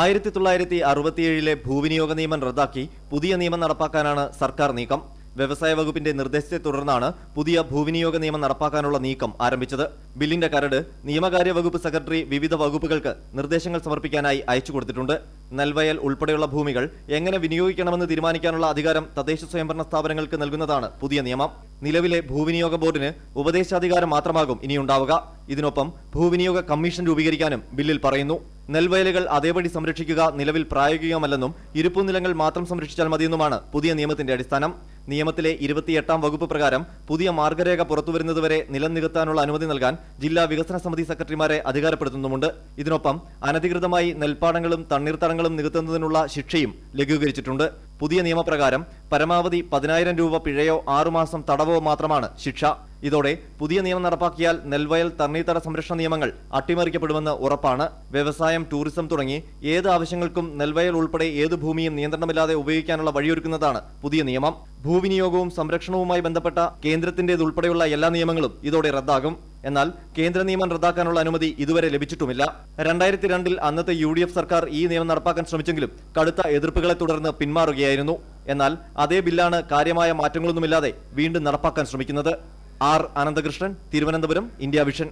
ആയിരത്തി തൊള്ളായിരത്തി അറുപത്തിയേഴിലെ ഭൂവിനിയോഗ നിയമം റദ്ദാക്കി പുതിയ നിയമം നടപ്പാക്കാനാണ് സർക്കാർ നീക്കം. വ്യവസായ വകുപ്പിന്റെ നിർദ്ദേശത്തെ തുടർന്നാണ് പുതിയ ഭൂവിനിയോഗ നിയമം നടപ്പാക്കാനുള്ള നീക്കം ആരംഭിച്ചത്. ബില്ലിന്റെ കരട് നിയമകാര്യ വകുപ്പ് സെക്രട്ടറി വിവിധ വകുപ്പുകൾക്ക് നിർദ്ദേശങ്ങൾ സമർപ്പിക്കാനായി അയച്ചു കൊടുത്തിട്ടുണ്ട്. നൽവയൽ ഉൾപ്പെടെയുള്ള ഭൂമികൾ എങ്ങനെ വിനിയോഗിക്കണമെന്ന് തീരുമാനിക്കാനുള്ള അധികാരം തദ്ദേശ സ്വയംഭരണ സ്ഥാപനങ്ങൾക്ക് നൽകുന്നതാണ് പുതിയ നിയമം. നിലവിലെ ഭൂവിനിയോഗ ബോർഡിന് ഉപദേശാധികാരം മാത്രമാകും ഇനിയുണ്ടാവുക. ഇതിനൊപ്പം ഭൂവിനിയോഗ കമ്മീഷൻ രൂപീകരിക്കാനും ബില്ലിൽ പറയുന്നു. നെൽവയലുകൾ അതേപടി സംരക്ഷിക്കുക നിലവിൽ പ്രായോഗികമല്ലെന്നും ഇരുപ്പുനിലങ്ങൾ മാത്രം സംരക്ഷിച്ചാൽ മതിയെന്നുമാണ് പുതിയ നിയമത്തിന്റെ അടിസ്ഥാനം. നിയമത്തിലെ ഇരുപത്തിയെട്ടാം വകുപ്പ് പ്രകാരം പുതിയ മാർഗരേഖ പുറത്തുവരുന്നതുവരെ നിലം നികത്താനുള്ള അനുമതി നൽകാൻ ജില്ലാ വികസന സമിതി സെക്രട്ടറിമാരെ അധികാരപ്പെടുത്തുന്നുമുണ്ട്. ഇതിനൊപ്പം അനധികൃതമായി നെൽപ്പാടങ്ങളും തണ്ണീർത്തടങ്ങളും നികത്തുന്നതിനുള്ള ശിക്ഷയും ലഘൂകരിച്ചിട്ടുണ്ട്. പുതിയ നിയമപ്രകാരം പരമാവധി പതിനായിരം രൂപ പിഴയോ ആറുമാസം തടവോ മാത്രമാണ് ശിക്ഷ. ഇതോടെ പുതിയ നിയമം നടപ്പാക്കിയാൽ നെൽവയൽ തണ്ണീത്തട സംരക്ഷണ നിയമങ്ങൾ അട്ടിമറിക്കപ്പെടുമെന്ന് ഉറപ്പാണ്. വ്യവസായം ടൂറിസം തുടങ്ങി ഏത് ആവശ്യങ്ങൾക്കും നെൽവയൽ ഉൾപ്പെടെ ഏത് ഭൂമിയും നിയന്ത്രണമില്ലാതെ ഉപയോഗിക്കാനുള്ള വഴിയൊരുക്കുന്നതാണ് പുതിയ നിയമം. ഭൂവിനിയോഗവും സംരക്ഷണവുമായി ബന്ധപ്പെട്ട കേന്ദ്രത്തിന്റേതുൾപ്പെടെയുള്ള എല്ലാ നിയമങ്ങളും ഇതോടെ റദ്ദാകും. എന്നാൽ കേന്ദ്ര നിയമം റദ്ദാക്കാനുള്ള അനുമതി ഇതുവരെ ലഭിച്ചിട്ടുമില്ല. രണ്ടായിരത്തി രണ്ടിൽ അന്നത്തെ യു സർക്കാർ ഈ നിയമം നടപ്പാക്കാൻ ശ്രമിച്ചെങ്കിലും കടുത്ത എതിർപ്പുകളെ തുടർന്ന് പിന്മാറുകയായിരുന്നു. എന്നാൽ അതേ ബില്ലാണ് കാര്യമായ മാറ്റങ്ങളൊന്നുമില്ലാതെ വീണ്ടും നടപ്പാക്കാൻ ശ്രമിക്കുന്നത്. R Ananthakrishnan Thiruvananthapuram India Vision.